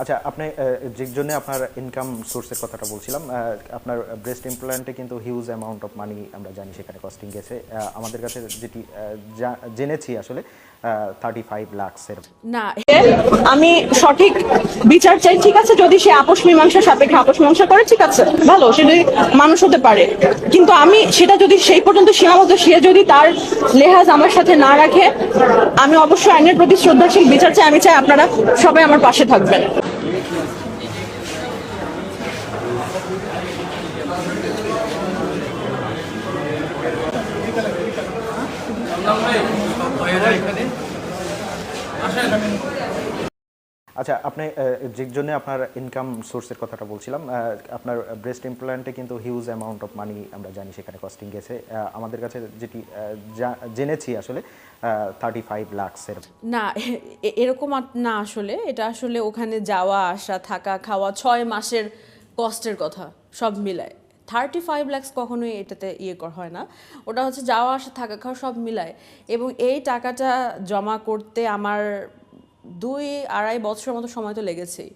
আচ্ছা আপনি যে জন্য আপনার ইনকাম সোর্সের কথাটা বলছিলাম আপনার ব্রেস্ট ইমপ্লান্টে কিন্তু হিউজ অ্যামাউন্ট অফ মানি আমরা জানি সেখানে কস্টিং গেছে। আমাদের কাছে যেটি জেনেছি আসলে থার্টি ফাইভ লাখসের না আমি সঠিক বিচার চাই, ঠিক আছে? যদি সে আপোষ মীমাংসা সাপেক্ষে আপোষ মীমাংসা করে, ঠিক আছে। ভালো, সে যদি মানুষ হতে পারে। কিন্তু আমি সেটা যদি সেই পর্যন্ত সীমাবদ্ধ, সে যদি তার লেহাজ আমার সাথে না রাখে, আমি অবশ্যই আইনের প্রতি শ্রদ্ধাশীল, বিচার চাই, আমি চাই আপনারা সবাই আমার পাশে থাকবেন। আচ্ছা আপনি যে জন্য আপনার ইনকাম সোর্সের কথাটা বলছিলাম আপনার ব্রেস্ট ইমপ্লান্টে কিন্তু হিউজ অ্যামাউন্ট অফ মানি আমরা জানি সেখানে কস্টিং গেছে। আমাদের কাছে যেটি জেনেছি আসলে থার্টি ফাইভ লাখসের না এরকম না আসলে। এটা আসলে ওখানে যাওয়া, আসা, থাকা, খাওয়া ছয় মাসের কস্টের কথা, সব মিলায়। থার্টি ফাইভ ল্যাক্স কখনোই এটাতে ইয়ে করা, হয় না। ওটা হচ্ছে যাওয়া, আসা, থাকা, খাওয়া সব মিলায়। এবং এই টাকাটা জমা করতে আমার দুই আড়াই বছরের মতো সময় তো লেগেছেই।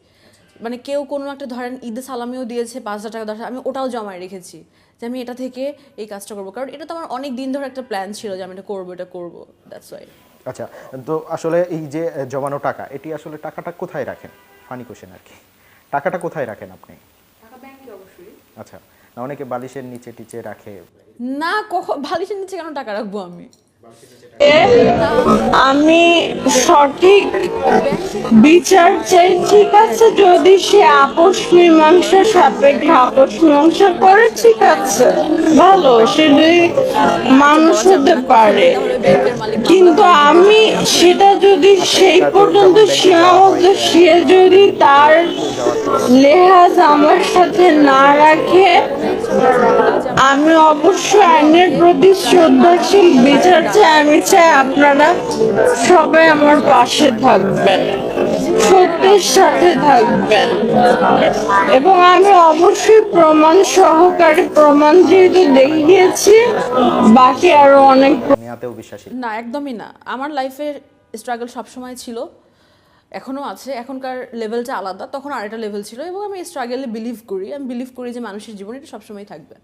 মানে কেউ কোনো একটা ধরেন ঈদে সালামিও দিয়েছে পাঁচ হাজার টাকা দশ আমি ওটাও জমায় রেখেছি যে আমি এটা থেকে এই কাজটা করব। কারণ এটা তো আমার অনেক দিন ধরে একটা প্ল্যান ছিল যে আমি এটা করব এটা করব দ্যাটস ওয়াই আচ্ছা তো আসলে এই যে জমানো টাকা এটি আসলে টাকাটা কোথায় রাখেন? ফানি কোশ্চেন আর কি। টাকাটা কোথায় রাখেন আপনি? আচ্ছা না অনেকে বালিশের নিচে টিচে রাখে। না কখন বালিশের নিচে কেন টাকা রাখব আমি? আমি সঠিক বিচার চাই, ঠিক আছে? যদি সে আপোষ মীমাংসা সাপেক্ষে আপোষ মীমাংসা করে, ঠিক আছে। ভালো, সে যদি মানুষ হতে পারে। কিন্তু আমি সেটা যদি সেই পর্যন্ত সীমাবদ্ধ সে যদি তার লেহাজ আমার সাথে না রাখে আমি অবশ্যই আইনের প্রতি শ্রদ্ধাশীল বিচার চাই আমি চাই আপনারা সবাই আমার পাশে থাকবেন সত্যের সাথে থাকবেন। এবং আমি অবশ্যই প্রমাণ সহকারে প্রমাণ যেহেতু দেখিয়েছি বাকি আরও অনেক বিশ্বাসী। না একদমই না। আমার লাইফের স্ট্রাগল সবসময় ছিল এখনও আছে এখনকার লেভেলটা আলাদা তখন আরেকটা লেভেল ছিল এবং আমি স্ট্রাগলে বিলিভ করি। আমি বিলিভ করি যে মানুষের জীবনে এটা সবসময় থাকবে।